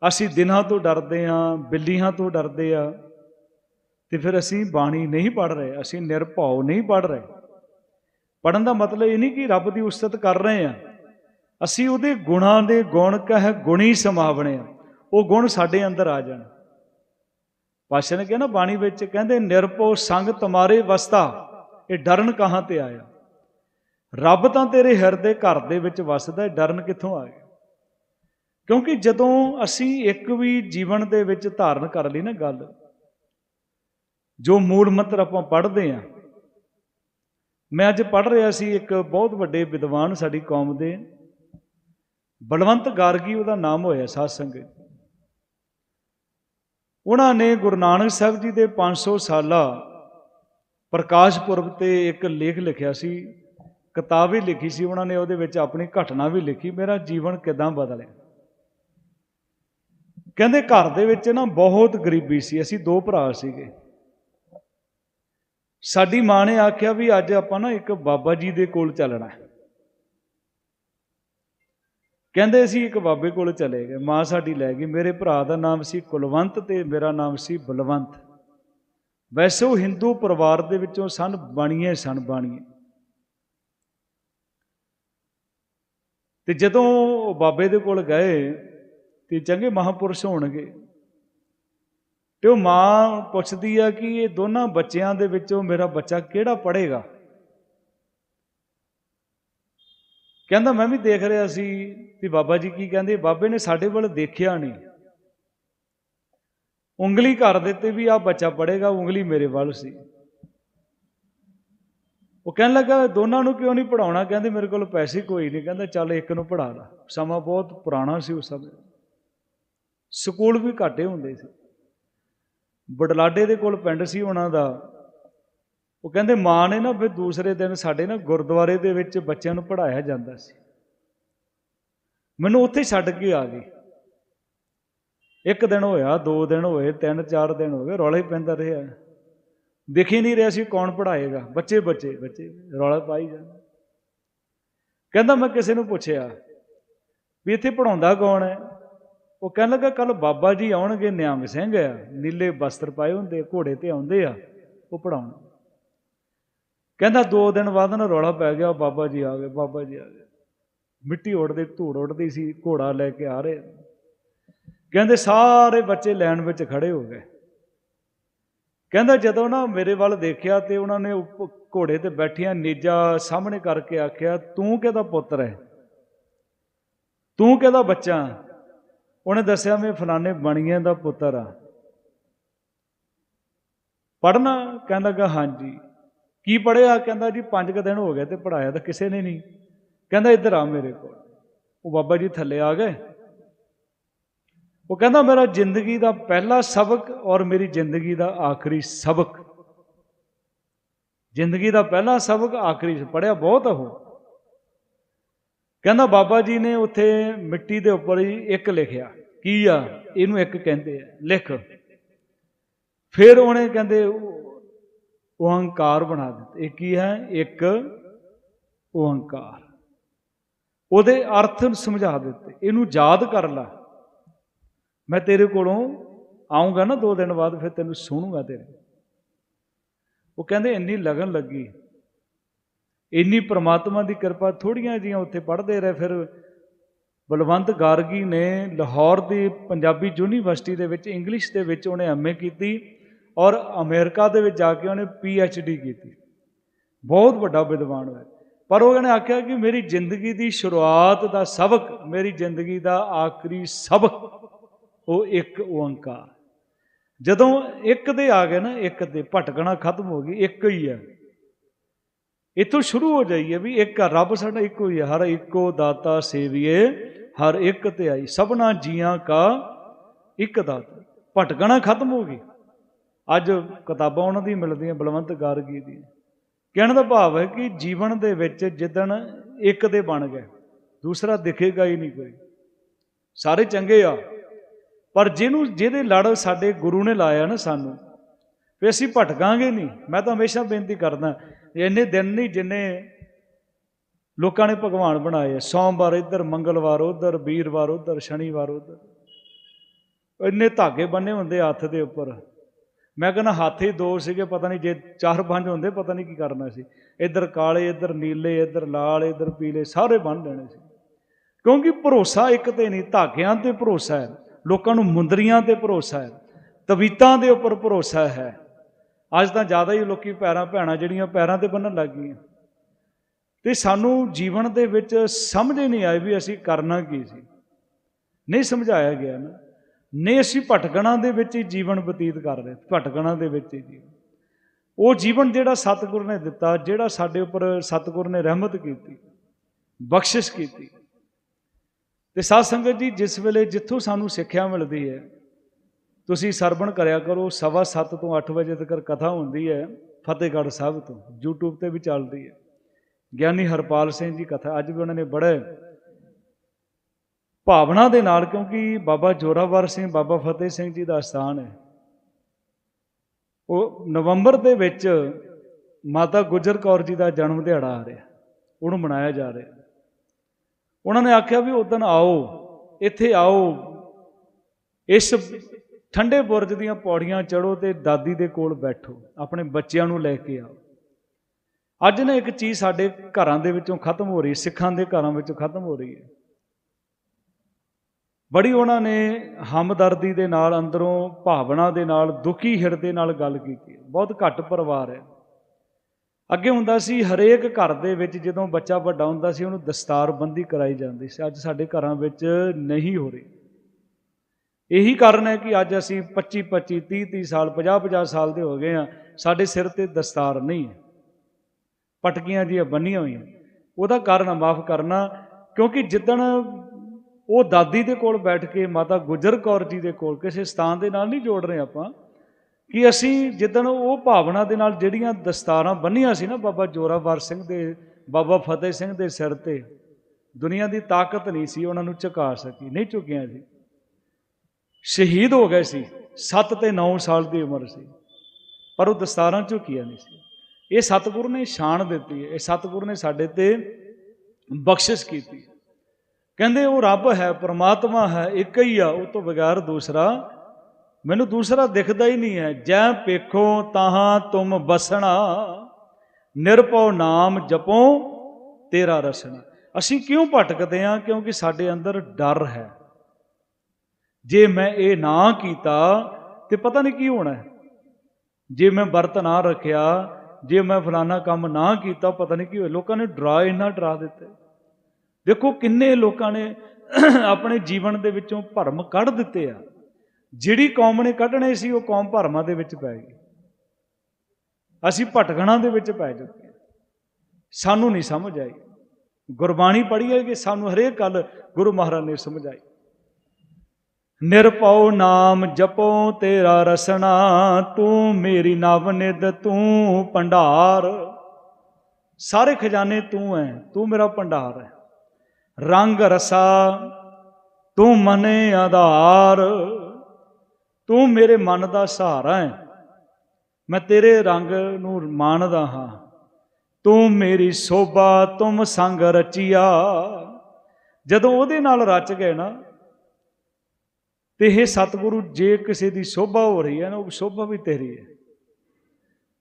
ਅਸੀਂ ਦਿਨਾਂ ਤੋਂ ਡਰਦੇ ਹਾਂ, ਬਿੱਲੀਆਂ ਤੋਂ ਡਰਦੇ ਆ ਤੇ ਫਿਰ ਅਸੀਂ ਬਾਣੀ ਨਹੀਂ ਪੜ ਰਹੇ, ਅਸੀਂ ਨਿਰਭਉ ਨਹੀਂ ਪੜ ਰਹੇ। ਪੜਨ ਦਾ ਮਤਲਬ ਇਹ ਨਹੀਂ ਕਿ ਰੱਬ ਦੀ ਉਸਤਤ ਕਰ ਰਹੇ ਆ ਅਸੀਂ ਉਹਦੇ ਗੁਣਾਂ ਦੇ ਗੁਣ ਕਹਿ ਗੁਣੀ ਸਮਾਵਣੇ ਆ। ਉਹ ਗੁਣ ਸਾਡੇ ਅੰਦਰ ਆ ਜਾਣ। ਪਾਸ਼ਾ ਨੇ ਕਿਹਾ ਨਾ ਬਾਣੀ ਵਿੱਚ, ਕਹਿੰਦੇ ਨਿਰਪੋ ਸੰਗ ਤੁਮਾਰੇ ਵਸਤਾ। ਇਹ ਡਰਨ ਕਹਾਂ ਤੇ ਆਇਆ? ਰੱਬ ਤਾਂ ਤੇਰੇ ਹਿਰਦੇ ਘਰ ਦੇ ਵਿੱਚ ਵਸਦਾ ਹੈ ਡਰਨ ਕਿੱਥੋਂ ਆ ਗਿਆ? ਕਿਉਂਕਿ ਜਦੋਂ ਅਸੀਂ ਇੱਕ ਵੀ ਜੀਵਨ ਦੇ ਵਿੱਚ ਧਾਰਨ ਕਰ ਲਈ ਨਾ ਗੱਲ, ਜੋ ਮੂਲ ਮੰਤਰ ਆਪਾਂ ਪੜ੍ਹਦੇ ਆ। ਮੈਂ ਅੱਜ ਪੜ੍ਹ ਰਿਹਾ ਸੀ ਇੱਕ ਬਹੁਤ ਵੱਡੇ ਵਿਦਵਾਨ ਸਾਡੀ ਕੌਮ ਦੇ। ਬਲਵੰਤ ਗਾਰਗੀ ਉਹਦਾ ਨਾਮ ਹੋਇਆ ਸਾਧ ਸੰਗਤ ਉਹਨਾਂ ਨੇ ਗੁਰੂ ਨਾਨਕ ਸਾਹਿਬ ਜੀ ਦੇ 500 ਸਾਲਾ ਪ੍ਰਕਾਸ਼ ਪੁਰਬ ਤੇ ਇੱਕ ਲੇਖ ਲਿਖਿਆ ਸੀ, ਕਿਤਾਬ ਵੀ ਲਿਖੀ ਸੀ, ਉਹਨਾਂ ਨੇ ਉਹਦੇ ਵਿੱਚ ਆਪਣੀ ਘਟਨਾ ਵੀ ਲਿਖੀ, ਮੇਰਾ ਜੀਵਨ ਕਿਦਾਂ ਬਦਲਿਆ। ਕਹਿੰਦੇ ਘਰ ਦੇ ਵਿੱਚ ਨਾ ਬਹੁਤ ਗਰੀਬੀ ਸੀ, ਅਸੀਂ ਦੋ ਭਰਾ ਸੀਗੇ। ਸਾਡੀ ਮਾਂ ਨੇ ਆਖਿਆ ਵੀ ਅੱਜ ਆਪਾਂ ਨਾ ਇੱਕ ਬਾਬਾ ਜੀ ਦੇ ਕੋਲ ਚੱਲਣਾ ਹੈ। ਕਹਿੰਦੇ ਅਸੀਂ ਇੱਕ ਬਾਬੇ ਕੋਲ ਚਲੇ ਗਏ, ਮਾਂ ਸਾਡੀ ਲੈ ਗਈ, ਮੇਰੇ ਭਰਾ ਦਾ ਨਾਮ ਸੀ ਕੁਲਵੰਤ ਤੇ ਮੇਰਾ ਨਾਮ ਸੀ ਬਲਵੰਤ। ਵੈਸੇ ਉਹ ਹਿੰਦੂ ਪਰਿਵਾਰ ਦੇ ਵਿੱਚੋਂ ਸਨ ਬਾਣੀਏ ਸਨ ਬਾਣੀਏ ਤੇ ਜਦੋਂ ਉਹ ਬਾਬੇ ਦੇ ਕੋਲ ਗਏ, ਤੇ ਚੰਗੇ ਮਹਾਪੁਰਸ਼ ਹੋਣਗੇ, ਤੇ ਉਹ ਮਾਂ ਪੁੱਛਦੀ ਆ ਕਿ ਇਹ ਦੋਨਾਂ ਬੱਚਿਆਂ ਦੇ ਵਿੱਚੋਂ ਮੇਰਾ ਬੱਚਾ ਕਿਹੜਾ ਪੜ੍ਹੇਗਾ? ਕਹਿੰਦਾ, ਮੈਂ ਵੀ ਦੇਖ ਰਿਹਾ ਸੀ ਵੀ ਬਾਬਾ ਜੀ ਕੀ ਕਹਿੰਦੇ, ਬਾਬੇ ਨੇ ਸਾਡੇ ਵੱਲ ਦੇਖਿਆ ਨਹੀਂ। ਉਂਗਲੀ ਕਰ ਦਿੱਤੇ ਵੀ ਆ ਬੱਚਾ ਪੜ੍ਹੇਗਾ, ਉਂਗਲੀ ਮੇਰੇ ਵੱਲ ਸੀ। ਉਹ ਕਹਿਣ ਲੱਗਾ, ਦੋਨਾਂ ਨੂੰ ਕਿਉਂ ਨਹੀਂ ਪੜਾਉਣਾ ਕਹਿੰਦੇ, ਮੇਰੇ ਕੋਲ ਪੈਸੇ ਕੋਈ ਨਹੀਂ। ਕਹਿੰਦਾ, ਚੱਲ ਇੱਕ ਨੂੰ ਪੜਾ ਲਾ। ਸਮਾਂ ਬਹੁਤ ਪੁਰਾਣਾ ਸੀ ਉਸ ਸਮੇਂ। ਸਕੂਲ ਵੀ ਘਾਟੇ ਹੁੰਦੇ ਸੀ। ਬਡਲਾਡੇ ਦੇ ਕੋਲ ਪਿੰਡ ਸੀ ਉਹਨਾਂ ਦਾ। ਉਹ ਕਹਿੰਦੇ ਮਾਂ ਨੇ ਨਾ ਫਿਰ ਦੂਸਰੇ ਦਿਨ ਸਾਡੇ ਨਾ ਗੁਰਦੁਆਰੇ ਦੇ ਵਿੱਚ ਬੱਚਿਆਂ ਨੂੰ ਪੜਾਇਆ ਜਾਂਦਾ ਸੀ। ਮੈਨੂੰ ਉੱਥੇ ਛੱਡ ਕੇ ਆ ਗਈ ਇੱਕ ਦਿਨ ਹੋਇਆ, ਦੋ ਦਿਨ ਹੋਏ, ਤਿੰਨ, ਚਾਰ ਦਿਨ ਹੋ ਗਏ, ਰੌਲਾ ਹੀ ਪੈਂਦਾ ਰਿਹਾ। ਦਿਖ ਹੀ ਨਹੀਂ ਰਿਹਾ ਸੀ ਕੌਣ ਪੜਾਏਗਾ ਬੱਚੇ ਬੱਚੇ ਬੱਚੇ, ਰੌਲਾ ਪਾਈ ਜਾਂਦਾ। ਕਹਿੰਦਾ ਮੈਂ ਕਿਸੇ ਨੂੰ ਪੁੱਛਿਆ ਵੀ ਇੱਥੇ ਪੜਾਉਂਦਾ ਕੌਣ ਹੈ? ਉਹ ਕਹਿਣ ਲੱਗਾ ਕੱਲ ਬਾਬਾ ਜੀ ਆਉਣਗੇ, ਨਿਹੰਗ ਸਿੰਘ ਆ। ਨੀਲੇ ਬਸਤਰ ਪਾਏ ਹੁੰਦੇ ਘੋੜੇ ਤੇ ਆਉਂਦੇ ਆ, ਉਹ ਪੜਾਉਣ ਕਹਿੰਦਾ ਦੋ ਦਿਨ ਬਾਅਦ ਨਾ ਰੌਲਾ ਪੈ ਗਿਆ, ਬਾਬਾ ਜੀ ਆ ਗਏ, ਬਾਬਾ ਜੀ ਆ ਗਏ। ਮਿੱਟੀ ਉੱਡਦੀ, ਧੂੜ ਉੱਡਦੀ ਸੀ, ਘੋੜਾ ਲੈ ਕੇ ਆ ਰਹੇ। ਕਹਿੰਦੇ ਸਾਰੇ ਬੱਚੇ ਲਾਈਨ ਵਿੱਚ ਖੜੇ ਹੋ ਗਏ। ਕਹਿੰਦਾ ਜਦੋਂ ਨਾ ਮੇਰੇ ਵੱਲ ਦੇਖਿਆ ਤੇ ਉਹਨਾਂ ਨੇ ਉੱਪ- ਘੋੜੇ ਤੇ ਬੈਠੀਆਂ ਨੀਜਾ ਸਾਹਮਣੇ ਕਰਕੇ ਆਖਿਆ, ਤੂੰ ਕਿਹਦਾ ਪੁੱਤਰ ਹੈ? ਤੂੰ ਕਿਹਦਾ ਬੱਚਾ? ਉਹਨੇ ਦੱਸਿਆ, ਮੈਂ ਫਲਾਣੇ ਬਣੀਏ ਦਾ ਪੁੱਤਰ ਆ ਪੜਨਾ ਕਹਿੰਦਾ ਕਿ ਹਾਂਜੀ। ਕੀ ਪੜਿਆ ਕਹਿੰਦਾ ਜੀ ਪੰਜ ਕੁ ਦਿਨ ਹੋ ਗਏ ਤੇ ਪੜਾਇਆ ਤਾਂ ਕਿਸੇ ਨੇ ਨਹੀਂ। ਕਹਿੰਦਾ ਇੱਧਰ ਆ ਮੇਰੇ ਕੋਲ। ਉਹ ਬਾਬਾ ਜੀ ਥੱਲੇ ਆ ਗਏ। ਉਹ ਕਹਿੰਦਾ ਮੇਰਾ ਜ਼ਿੰਦਗੀ ਦਾ ਪਹਿਲਾ ਸਬਕ ਔਰ ਮੇਰੀ ਜ਼ਿੰਦਗੀ ਦਾ ਆਖਰੀ ਸਬਕ। ਜ਼ਿੰਦਗੀ ਦਾ ਪਹਿਲਾ ਸਬਕ ਆਖਰੀ ਪੜਿਆ ਬਹੁਤ ਉਹ। ਕਹਿੰਦਾ ਬਾਬਾ ਜੀ ਨੇ ਉੱਥੇ ਮਿੱਟੀ ਦੇ ਉੱਪਰ ਹੀ ਇੱਕ ਲਿਖਿਆ। ਕੀ ਆ? ਇਹਨੂੰ ਇੱਕ ਕਹਿੰਦੇ ਆ। ਲਿਖ। ਫਿਰ ਉਹਨੇ ਕਹਿੰਦੇ ਓਹੰਕਾਰ ਬਣਾ ਦਿੱਤਾ। ਇਹ ਕੀ ਹੈ? ਇੱਕ ਓਹੰਕਾਰ ਉਹਦੇ ਅਰਥ ਸਮਝਾ ਦਿੱਤੇ। ਇਹਨੂੰ ਯਾਦ ਕਰ ਲੈ। ਮੈਂ ਤੇਰੇ ਕੋਲੋਂ ਆਉਂਗਾ ਨਾ ਦੋ ਦਿਨ ਬਾਅਦ, ਫਿਰ ਤੈਨੂੰ ਸੁਣੂਗਾ ਤੇਰੇ ਉਹ ਕਹਿੰਦੇ, ਇੰਨੀ ਲਗਨ ਲੱਗੀ। ਇੰਨੀ ਪ੍ਰਮਾਤਮਾ ਦੀ ਕਿਰਪਾ ਥੋੜੀਆਂ ਜੀਆਂ ਉੱਥੇ ਪੜ੍ਹਦੇ ਰਹੇ। ਫਿਰ ਬਲਵੰਤ ਗਾਰਗੀ ਨੇ ਲਾਹੌਰ ਦੀ ਪੰਜਾਬੀ ਯੂਨੀਵਰਸਿਟੀ ਦੇ ਵਿੱਚ, ਇੰਗਲਿਸ਼ ਦੇ ਵਿੱਚ ਉਹਨੇ ਐਮਏ ਕੀਤੀ। ਔਰ ਅਮਰੀਕਾ ਦੇ ਵਿੱਚ ਜਾ ਕੇ ਉਹਨੇ ਪੀ ਐੱਚ ਡੀ ਕੀਤੀ। ਬਹੁਤ ਵੱਡਾ ਵਿਦਵਾਨ ਹੋਇਆ। ਪਰ ਉਹਨੇ ਆਖਿਆ ਕਿ ਮੇਰੀ ਜ਼ਿੰਦਗੀ ਦੀ ਸ਼ੁਰੂਆਤ ਦਾ ਸਬਕ, ਮੇਰੀ ਜ਼ਿੰਦਗੀ ਦਾ ਆਖਰੀ ਸਬਕ, ਉਹ ਇੱਕ ਓੰਕਾਰ ਜਦੋਂ ਇੱਕ ਦੇ ਆ ਗਏ ਨਾ, ਇੱਕ ਦੇ ਭਟਕਣਾ ਖਤਮ ਹੋ ਗਈ, ਇੱਕ ਹੀ ਹੈ। ਇਥੋਂ ਸ਼ੁਰੂ ਹੋ ਜਾਈਏ ਵੀ ਇੱਕ ਰੱਬ ਸਾਡਾ ਇੱਕੋ ਹੀ ਹੈ। ਹਰ ਇੱਕੋ ਦਾਤਾ ਸੇਵੀਏ, ਹਰ ਇੱਕ ਤੇ ਆਈ। ਸਭਨਾ ਜੀਆਂ ਕਾ ਇੱਕ ਦਾਤਾ। ਭਟਕਣਾ ਖਤਮ ਹੋ ਗਈ। ਅੱਜ ਕਿਤਾਬਾਂ ਉਹਨਾਂ ਦੀ ਮਿਲਦੀਆਂ, ਬਲਵੰਤ ਗਾਰਗੀ ਦੀ ਕਹਿਣ ਦਾ ਭਾਵ ਹੈ ਕਿ ਜੀਵਨ ਦੇ ਵਿੱਚ ਜਿੱਦਣ ਇੱਕ ਦੇ ਬਣ ਗਏ ਦੂਸਰਾ ਦਿਖੇਗਾ ਹੀ ਨਹੀਂ ਕੋਈ। ਸਾਰੇ ਚੰਗੇ ਆ, ਪਰ ਜਿਹਨੂੰ, ਜਿਹਦੇ ਲੜ ਸਾਡੇ ਗੁਰੂ ਨੇ ਲਾਇਆ ਨਾ ਸਾਨੂੰ, ਵੀ ਅਸੀਂ ਭਟਕਾਂਗੇ ਨਹੀਂ, ਮੈਂ ਤਾਂ ਹਮੇਸ਼ਾ ਬੇਨਤੀ ਕਰਦਾ, ਇੰਨੇ ਦਿਨ ਨਹੀਂ ਜਿੰਨੇ ਲੋਕਾਂ ਨੇ ਭਗਵਾਨ ਬਣਾਏ ਸੋਮਵਾਰ ਇੱਧਰ, ਮੰਗਲਵਾਰ ਉੱਧਰ, ਵੀਰਵਾਰ ਉੱਧਰ, ਸ਼ਨੀਵਾਰ ਉੱਧਰ। ਇੰਨੇ ਧਾਗੇ ਬੰਨੇ ਹੁੰਦੇ ਹੱਥ ਦੇ ਉੱਪਰ। ਮੈਂ ਕਹਿੰਦਾ ਹੱਥ ਹੀ ਦੋ ਸੀਗੇ, ਪਤਾ ਨਹੀਂ ਜੇ ਚਾਰ ਪੰਜ ਹੁੰਦੇ, ਪਤਾ ਨਹੀਂ ਕੀ ਕਰਨਾ ਸੀ। ਇੱਧਰ ਕਾਲੇ, ਇੱਧਰ ਨੀਲੇ, ਇੱਧਰ ਲਾਲ, ਇੱਧਰ ਪੀਲੇ, ਸਾਰੇ ਬਣ ਲੈਣੇ ਸੀ। ਕਿਉਂਕਿ ਭਰੋਸਾ ਇੱਕ ਤੇ ਨਹੀਂ, ਧਾਗਿਆਂ ਤੇ ਭਰੋਸਾ ਹੈ, ਲੋਕਾਂ ਨੂੰ ਮੁੰਦਰੀਆਂ ਤੇ ਭਰੋਸਾ ਹੈ, ਤਵੀਤਾਂ ਦੇ ਉੱਪਰ ਭਰੋਸਾ ਹੈ। ਅੱਜ ਤਾਂ ਜ਼ਿਆਦਾ ਹੀ ਲੋਕੀ ਪੈਰਾਂ ਭੈਣਾਂ ਜਿਹੜੀਆਂ ਪੈਰਾਂ ਤੇ ਬੰਨਣ ਲੱਗ ਗਈਆਂ। ਤੇ ਸਾਨੂੰ ਜੀਵਨ ਦੇ ਵਿੱਚ ਸਮਝ ਹੀ ਨਹੀਂ ਆਈ ਵੀ ਅਸੀਂ ਕਰਨਾ ਕੀ ਸੀ। ਨਹੀਂ ਸਮਝਾਇਆ ਗਿਆ ਨਾ। ਨਹੀਂ, ਅਸੀਂ ਭਟਕਣਾ ਦੇ ਵਿੱਚ ਹੀ ਜੀਵਨ ਬਤੀਤ ਕਰ ਰਹੇ, ਭਟਕਣਾ ਦੇ ਵਿੱਚ ਹੀ ਜੀਵਨ ਉਹ ਜੀਵਨ ਜਿਹੜਾ ਸਤਿਗੁਰ ਨੇ ਦਿੱਤਾ, ਜਿਹੜਾ ਸਾਡੇ ਉੱਪਰ ਸਤਿਗੁਰ ਨੇ ਰਹਿਮਤ ਕੀਤੀ, ਬਖਸ਼ਿਸ਼ ਕੀਤੀ। ਤੇ ਸਾਧ ਸੰਗਤ ਜੀ, ਜਿਸ ਵੇਲੇ ਜਿੱਥੋਂ ਸਾਨੂੰ ਸਿੱਖਿਆ ਮਿਲਦੀ ਹੈ, ਤੁਸੀਂ ਸਰਵਣ ਕਰਿਆ ਕਰੋ, ਸਵਾ ਸੱਤ ਤੋਂ 8 ਵਜੇ ਤੱਕ ਕਥਾ ਹੁੰਦੀ ਹੈ, ਫਤਿਹਗੜ੍ਹ ਸਾਹਿਬ ਤੋਂ, YouTube ਤੇ ਵੀ ਚੱਲਦੀ ਹੈ। ਗਿਆਨੀ ਹਰਪਾਲ ਸਿੰਘ ਜੀ ਕਥਾ, ਅੱਜ ਵੀ ਉਹਨਾਂ ਨੇ ਬੜੇ ਭਾਵਨਾ ਦੇ ਨਾਲ, ਕਿਉਂਕਿ ਬਾਬਾ ਜੋਰਾਵਰ ਸਿੰਘ, ਬਾਬਾ ਫਤਿਹ ਸਿੰਘ ਜੀ ਦਾ ਸਥਾਨ ਹੈ। ਉਹ ਨਵੰਬਰ ਦੇ ਵਿੱਚ ਮਾਤਾ ਗੁਜਰ ਕੌਰ ਜੀ ਦਾ ਜਨਮ ਦਿਹਾੜਾ ਆ ਰਿਹਾ, ਉਹਨੂੰ ਮਨਾਇਆ ਜਾ ਰਿਹਾ। ਉਹਨਾਂ ਨੇ ਆਖਿਆ ਵੀ ਉਦੋਂ ਆਓ, ਇੱਥੇ ਆਓ। ਇਸ ਠੰਡੇ ਬੁਰਜ ਦੀਆਂ ਪੌੜੀਆਂ ਚੜੋ ਤੇ ਦਾਦੀ ਦੇ ਕੋਲ ਬੈਠੋ, ਆਪਣੇ ਬੱਚਿਆਂ ਨੂੰ ਲੈ ਕੇ ਆਓ। ਅੱਜ ਨਾ ਇੱਕ ਚੀਜ਼ ਸਾਡੇ ਘਰਾਂ ਦੇ ਵਿੱਚੋਂ ਖਤਮ ਹੋ ਰਹੀ, ਸਿੱਖਾਂ ਦੇ ਘਰਾਂ ਵਿੱਚੋਂ ਖਤਮ ਹੋ ਰਹੀ ਹੈ। ਬੜੀ ਉਹਨਾਂ ਨੇ ਹਮਦਰਦੀ ਦੇ ਨਾਲ, ਅੰਦਰੋਂ ਭਾਵਨਾ ਦੇ ਨਾਲ, ਦੁਖੀ ਹਿਰਦੇ ਨਾਲ ਗੱਲ ਕੀਤੀ। ਬਹੁਤ ਘੱਟ ਪਰਿਵਾਰ ਹੈ। ਅੱਗੇ ਹੁੰਦਾ ਸੀ, ਹਰੇਕ ਘਰ ਦੇ ਵਿੱਚ ਜਦੋਂ ਬੱਚਾ ਵੱਡਾ ਹੁੰਦਾ ਸੀ, ਉਹਨੂੰ ਦਸਤਾਰਬੰਦੀ ਕਰਾਈ ਜਾਂਦੀ ਸੀ। ਅੱਜ ਸਾਡੇ ਘਰਾਂ ਵਿੱਚ ਨਹੀਂ ਹੋ ਰਹੀ। ਇਹੀ ਕਾਰਨ ਹੈ ਕਿ ਅੱਜ ਅਸੀਂ 25 25 30 30 ਸਾਲ 50 50 ਸਾਲ ਦੇ ਹੋ ਗਏ ਆ ਸਾਡੇ ਸਿਰ ਤੇ ਦਸਤਾਰ ਨਹੀਂ ਹੈ। ਪਟਕੀਆਂ ਜਿਹੀਆਂ ਬੰਨੀਆਂ ਹੋਈਆਂ। ਉਹਦਾ ਕਾਰਨ ਮਾਫ ਕਰਨਾ, ਕਿਉਂਕਿ ਜਿੱਦਣ ਉਹ ਦਾਦੀ ਦੇ ਕੋਲ ਬੈਠ ਕੇ, ਮਾਤਾ ਗੁਜਰ ਕੌਰ ਜੀ ਦੇ ਕੋਲ, ਕਿਸੇ ਸਥਾਨ ਦੇ ਨਾਲ ਨਹੀਂ ਜੋੜ ਰਹੇ ਆਪਾਂ, ਕਿ ਅਸੀਂ ਜਿੱਦਣ ਉਹ ਭਾਵਨਾ ਦੇ ਨਾਲ ਜਿਹੜੀਆਂ ਦਸਤਾਰਾਂ ਬੰਨੀਆਂ ਸੀ ਨਾ ਬਾਬਾ ਜੋਰਾਵਰ ਸਿੰਘ ਦੇ, ਬਾਬਾ ਫਤਿਹ ਸਿੰਘ ਦੇ ਸਿਰ ਤੇ, ਦੁਨੀਆ ਦੀ ਤਾਕਤ ਨਹੀਂ ਸੀ ਉਹਨਾਂ ਨੂੰ ਝੁਕਾ ਸਕੀ, ਨਹੀਂ ਝੁਕੀਆਂ ਸੀ ਸ਼ਹੀਦ ਹੋ ਗਏ ਸੀ 7 ਤੇ 9 ਸਾਲ ਦੀ ਉਮਰ ਸੀ, ਪਰ ਉਹ ਦਸਤਾਰਾਂ ਝੁਕੀਆਂ ਨਹੀਂ ਸੀ। ਇਹ ਸਤਿਗੁਰ ਨੇ ਸ਼ਾਨ ਦਿੱਤੀ ਹੈ ਇਹ ਸਤਿਗੁਰ ਨੇ ਸਾਡੇ ਤੇ ਬਖਸ਼ਿਸ਼ ਕੀਤੀ। ਕਹਿੰਦੇ ਉਹ ਰੱਬ ਹੈ, ਪਰਮਾਤਮਾ ਹੈ, ਇੱਕ ਹੀ ਆ, ਉਹ ਤੋਂ ਬਗੈਰ ਦੂਸਰਾ ਮੈਨੂੰ ਦੂਸਰਾ ਦਿਖਦਾ ਹੀ ਨਹੀਂ ਹੈ। ਜੈ ਪੇਖੋ ਤਾਹਾਂ ਤੁਮ ਬਸਣਾ, ਨਿਰਭਉ ਨਾਮ ਜਪੋ ਤੇਰਾ ਰਸਣਾ। ਅਸੀਂ ਕਿਉਂ ਭਟਕਦੇ ਹਾਂ? ਕਿਉਂਕਿ ਸਾਡੇ ਅੰਦਰ ਡਰ ਹੈ। ਜੇ ਮੈਂ ਇਹ ਨਾ ਕੀਤਾ ਤੇ ਪਤਾ ਨਹੀਂ ਕੀ ਹੋਣਾ ਹੈ। ਜੇ ਮੈਂ ਵਰਤ ਨਾ ਰੱਖਿਆ, ਜੇ ਮੈਂ ਫਲਾਣਾ ਕੰਮ ਨਾ ਕੀਤਾ, ਪਤਾ ਨਹੀਂ ਕੀ ਹੋਇਆ। ਲੋਕਾਂ ਨੇ ਡਰਾ ਇੰਨਾ ਡਰਾ ਦਿੱਤੇ। ਦੇਖੋ ਕਿੰਨੇ ਲੋਕਾਂ ਨੇ ਆਪਣੇ ਜੀਵਨ ਦੇ ਵਿੱਚੋਂ ਭਰਮ ਕੱਢ ਦਿੱਤੇ ਆ। ਜਿਹੜੀ ਕੌਮ ਨੇ ਕੱਢਣੇ ਸੀ, ਉਹ ਕੌਮ ਭਰਮਾਂ ਦੇ ਵਿੱਚ ਪੈ ਗਈ। ਅਸੀਂ ਭਟਕਣਾ ਦੇ ਵਿੱਚ ਪੈ ਚੁੱਕੇ ਸਾਨੂੰ ਨਹੀਂ ਸਮਝ ਆਈ। ਗੁਰਬਾਣੀ ਪੜ੍ਹੀ ਹੈ ਕਿ ਸਾਨੂੰ ਹਰੇਕ ਗੱਲ ਗੁਰੂ ਮਹਾਰਾਜ ਨੇ ਸਮਝਾਈ। ਨਿਰਭਉ ਨਾਮ ਜਪੋ ਤੇਰਾ ਰਸਨਾ, ਤੂੰ ਮੇਰੀ ਨਵ ਨਿਧ, ਤੂੰ ਭੰਡਾਰ। ਸਾਰੇ ਖਜ਼ਾਨੇ ਤੂੰ ਹੈ ਤੂੰ ਮੇਰਾ ਭੰਡਾਰ ਹੈ ਰੰਗ ਰਸਾ, ਤੂੰ ਮਨੇ ਆਧਾਰ। ਤੂੰ ਮੇਰੇ ਮਨ ਦਾ ਸਹਾਰਾ ਹੈ। ਮੈਂ ਤੇਰੇ ਰੰਗ ਨੂੰ ਮਾਣਦਾ ਹਾਂ। ਤੂੰ ਮੇਰੀ ਸੋਭਾ, ਤੁਮ ਸੰਗ ਰਚਿਆ। ਜਦੋਂ ਉਹਦੇ ਨਾਲ ਰਚ ਗਏ ਨਾ, ਤੇ ਇਹ ਸਤਿਗੁਰੂ ਜੇ ਕਿਸੇ ਦੀ ਸੋਭਾ ਹੋ ਰਹੀ ਹੈ ਨਾ, ਉਹ ਸੋਭਾ ਵੀ ਤੇਰੀ ਹੈ।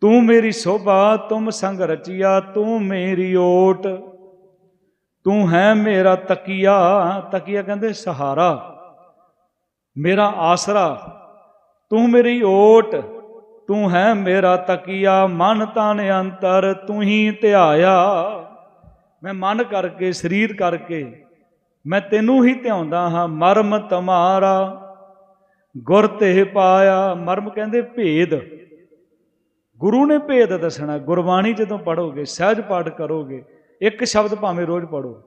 ਤੂੰ ਮੇਰੀ ਸੋਭਾ, ਤੁਮ ਸੰਗ ਰਚਿਆ, ਤੂੰ ਮੇਰੀ ਓਟ। ਤੂੰ ਹੈ ਮੇਰਾ ਤਕੀਆ। ਤਕੀਆ ਕਹਿੰਦੇ ਸਹਾਰਾ। ਮੇਰਾ ਆਸਰਾ। ਤੂੰ ਮੇਰੀ ਓਟ। ਤੂੰ ਹੈ ਮੇਰਾ ਤਕੀਆ। ਮਨ ਤਨ ਅੰਤਰ ਤੂੰ ਹੀ ਧਿਆਇਆ। ਮੈਂ ਮਨ ਕਰਕੇ, ਸਰੀਰ ਕਰਕੇ, ਮੈਂ ਤੈਨੂੰ ਹੀ ਧਿਆਉਂਦਾ ਹਾਂ। ਮਰਮ ਤਮਾਰਾ। ਗੁਰ ਤੇ ਪਾਇਆ। ਮਰਮ ਕਹਿੰਦੇ ਭੇਦ। ਗੁਰੂ ਨੇ ਭੇਦ ਦੱਸਣਾ। ਗੁਰਬਾਣੀ ਜਦੋਂ ਪੜੋਗੇ ਸਹਿਜ ਪਾਠ ਕਰੋਗੇ ਇੱਕ ਸ਼ਬਦ ਭਾਵੇਂ ਰੋਜ਼ ਪੜੋ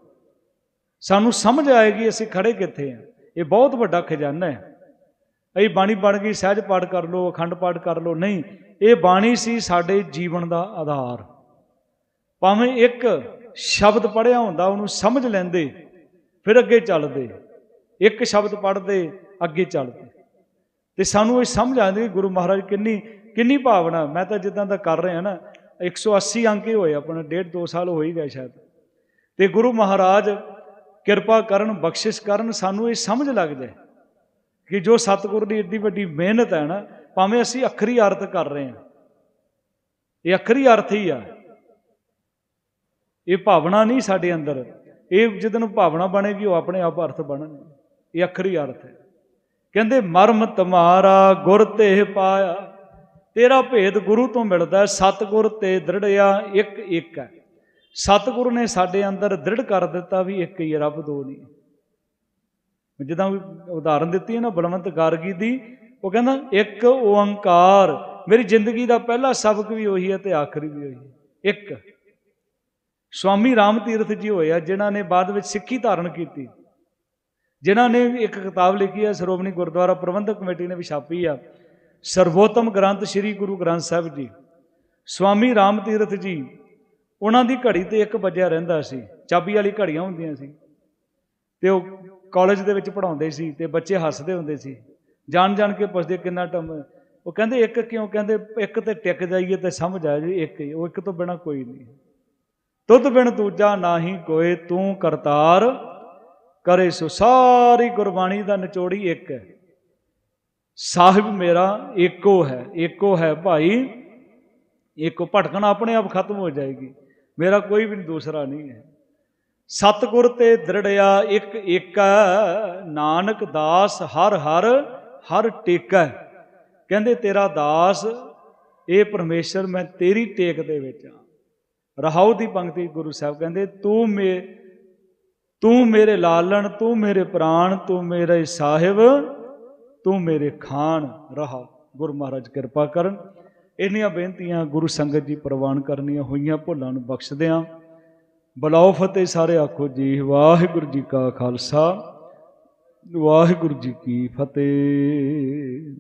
ਸਾਨੂੰ ਸਮਝ ਆਏਗੀ ਅਸੀਂ ਖੜੇ ਕਿੱਥੇ ਆ। ਇਹ ਬਹੁਤ ਵੱਡਾ ਖਜ਼ਾਨਾ ਹੈ। ਇਹ ਬਾਣੀ ਬਣ ਗਈ ਸਹਿਜ ਪਾਠ ਕਰ ਲਓ, ਅਖੰਡ ਪਾਠ ਕਰ ਲਓ। ਨਹੀਂ, ਇਹ ਬਾਣੀ ਸੀ ਸਾਡੇ ਜੀਵਨ ਦਾ ਆਧਾਰ। ਭਾਵੇਂ ਇੱਕ ਸ਼ਬਦ ਪੜਿਆ ਹੁੰਦਾ, ਉਹਨੂੰ ਸਮਝ ਲੈਂਦੇ, ਫਿਰ ਅੱਗੇ ਚੱਲਦੇ। ਇੱਕ ਸ਼ਬਦ ਪੜ੍ਹਦੇ, ਅੱਗੇ ਚੱਲਦੇ। ਤੇ ਸਾਨੂੰ ਇਹ ਸਮਝ ਆਉਂਦੀ ਗੁਰੂ ਮਹਾਰਾਜ ਕਿੰਨੀ ਕਿੰਨੀ ਭਾਵਨਾ, ਮੈਂ ਤਾਂ ਜਿੱਦਾਂ ਦਾ ਕਰ ਰਿਹਾ ਨਾ 180 ਅੰਕ ਹੀ ਹੋਏ, ਆਪਣਾ ਡੇਢ 2 ਸਾਲ ਹੋ ਹੀ ਗਏ ਸ਼ਾਇਦ। ਤੇ ਗੁਰੂ ਮਹਾਰਾਜ ਕਿਰਪਾ ਕਰਨ, ਬਖਸ਼ਿਸ਼ ਕਰਨ, ਸਾਨੂੰ ਇਹ ਸਮਝ ਲੱਗ ਜਾਏ ਕਿ ਜੋ ਸਤਿਗੁਰ ਦੀ ਇੱਡੀ ਵੱਡੀ ਮਿਹਨਤ ਹੈ ਨਾ, ਭਾਵੇਂ ਅਸੀਂ ਅੱਖਰੀ ਅਰਥ ਕਰ ਰਹੇ ਹਾਂ, ਇਹ ਅੱਖਰੀ ਅਰਥ ਹੀ ਆ। ਇਹ ਭਾਵਨਾ ਨਹੀਂ ਸਾਡੇ ਅੰਦਰ। ਇਹ ਜਦੋਂ ਭਾਵਨਾ ਬਣੇਗੀ, ਉਹ ਆਪਣੇ ਆਪ ਅਰਥ ਬਣਨਗੇ। ਇਹ ਅੱਖਰੀ ਅਰਥ ਹੈ। ਕਹਿੰਦੇ, ਮਰਮ ਤਮਾਰਾ ਗੁਰ ਤੇ ਪਾਇਆ। ਤੇਰਾ ਭੇਦ ਗੁਰੂ ਤੋਂ ਮਿਲਦਾ ਹੈ, ਸਤਿਗੁਰ ਤੇ ਦ੍ਰਿੜਿਆ ਇੱਕ ਇੱਕ ਹੈ। ਸਤਿਗੁਰ ਨੇ ਸਾਡੇ ਅੰਦਰ ਦ੍ਰਿੜ ਕਰ ਦਿੱਤਾ ਵੀ ਇੱਕ ਹੀ ਹੈ, ਰੱਬ ਦੋ ਨਹੀਂ। ਜਿੱਦਾਂ ਉਦਾਹਰਨ ਦਿੱਤੀ ਹੈ ਨਾ ਬਲਵੰਤ ਗਾਰਗੀ ਦੀ, ਉਹ ਕਹਿੰਦਾ, ਇੱਕ ਓੰਕਾਰ, ਮੇਰੀ ਜ਼ਿੰਦਗੀ ਦਾ ਪਹਿਲਾ ਸਬਕ ਵੀ ਉਹੀ ਹੈ ਤੇ ਆਖਰੀ ਵੀ ਉਹੀ ਹੈ। ਇੱਕ। ਸਵਾਮੀ ਰਾਮ ਤੀਰਥ ਜੀ ਹੋਇਆ ਜਿਨ੍ਹਾਂ ਨੇ ਬਾਅਦ ਵਿੱਚ ਸਿੱਖੀ ਧਾਰਨ ਕੀਤੀ। ਜਿਨ੍ਹਾਂ ਨੇ ਇੱਕ ਕਿਤਾਬ ਲਿਖੀ ਹੈ, ਸ਼੍ਰੋਮਣੀ ਗੁਰਦੁਆਰਾ ਪ੍ਰਬੰਧਕ ਕਮੇਟੀ ਨੇ ਵੀ ਛਾਪੀ ਆ। ਸਰਵੋਤਮ ਗ੍ਰੰਥ ਸ੍ਰੀ ਗੁਰੂ ਗ੍ਰੰਥ ਸਾਹਿਬ ਜੀ, ਸਵਾਮੀ ਰਾਮ ਤੀਰਥ ਜੀ, ਉਹਨਾਂ ਦੀ ਘੜੀ ਤੇ ਇੱਕ ਵੱਜਿਆ ਰਹਿੰਦਾ ਸੀ, ਚਾਬੀ ਵਾਲੀ ਘੜੀਆਂ ਹੁੰਦੀਆਂ ਸੀ। ਤੇ ਉਹ ਕਾਲਜ ਦੇ ਵਿੱਚ ਪੜਾਉਂਦੇ ਸੀ ਤੇ ਬੱਚੇ ਹੱਸਦੇ ਹੁੰਦੇ ਸੀ। ਜਾਣ ਜਾਣ ਕੇ ਪੁੱਛਦੇ ਕਿੰਨਾ ਟਮ ਉਹ ਕਹਿੰਦੇ ਇੱਕ ਕਿਉਂ? ਕਹਿੰਦੇ ਇੱਕ ਤੇ ਟਿਕ ਜਾਈਏ ਤੇ ਸਮਝ ਆ ਜੀ ਇੱਕ ਹੀ, ਉਹ ਇੱਕ ਤੋਂ ਬਿਨਾ ਕੋਈ ਨਹੀਂ। ਤੁਧ ਬਿਨ ਦੂਜਾ ਨਾਹੀ ਕੋਏ ਤੂੰ ਕਰਤਾਰ, ਕਰੇ ਸੋ ਸਾਰੀ ਗੁਰਬਾਣੀ ਦਾ ਨਿਚੋੜੀ ਇੱਕ ਹੈ। ਸਾਹਿਬ ਮੇਰਾ ਏਕੋ ਹੈ ਏਕੋ ਹੈ ਭਾਈ। ਏਕੋ ਭਟਕਣਾ ਆਪਣੇ ਆਪ ਖਤਮ ਹੋ ਜਾਏਗੀ। ਮੇਰਾ ਕੋਈ ਵੀ ਦੂਸਰਾ ਨਹੀਂ ਹੈ। ਸਤਿਗੁਰ ਤੇ ਦ੍ਰਿੜਿਆ ਇੱਕ ਏਕਾ, ਨਾਨਕ ਦਾਸ ਹਰ ਹਰ ਹਰ ਟੇਕਾ। ਕਹਿੰਦੇ ਤੇਰਾ ਦਾਸ, ਇਹ ਪਰਮੇਸ਼ਰ ਮੈਂ ਤੇਰੀ ਟੇਕ ਦੇ ਵਿੱਚ ਆ ਰਹਾਉ ਦੀ ਪੰਕਤੀ ਗੁਰੂ ਸਾਹਿਬ ਕਹਿੰਦੇ, ਤੂੰ ਮੇ, ਤੂੰ ਮੇਰੇ ਲਾਲਣ, ਤੂੰ ਮੇਰੇ ਪ੍ਰਾਣ, ਤੂੰ ਮੇਰੇ ਸਾਹਿਬ। ਤੂੰ ਮੇਰੇ ਖਾਨ ਰਹਾ। ਗੁਰੂ ਮਹਾਰਾਜ ਕਿਰਪਾ ਕਰਨ। ਇੰਨੀਆਂ ਬੇਨਤੀਆਂ ਗੁਰੂ ਸੰਗਤ ਜੀ ਪ੍ਰਵਾਨ ਕਰਨੀਆਂ ਹੋਈਆਂ, ਭੁੱਲਾਂ ਨੂੰ ਬਖਸ਼ਦਿਆਂ ਬਲਾਓ ਫਤਿਹ ਸਾਰੇ ਆਖੋ ਜੀ, ਵਾਹਿਗੁਰੂ ਜੀ ਕਾ ਖਾਲਸਾ, ਵਾਹਿਗੁਰੂ ਜੀ ਕੀ ਫਤਿਹ।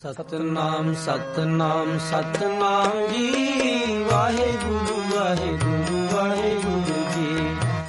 ਸਤਨਾਮ ਸਤਨਾਮ ਸਤਨਾਮ ਜੀ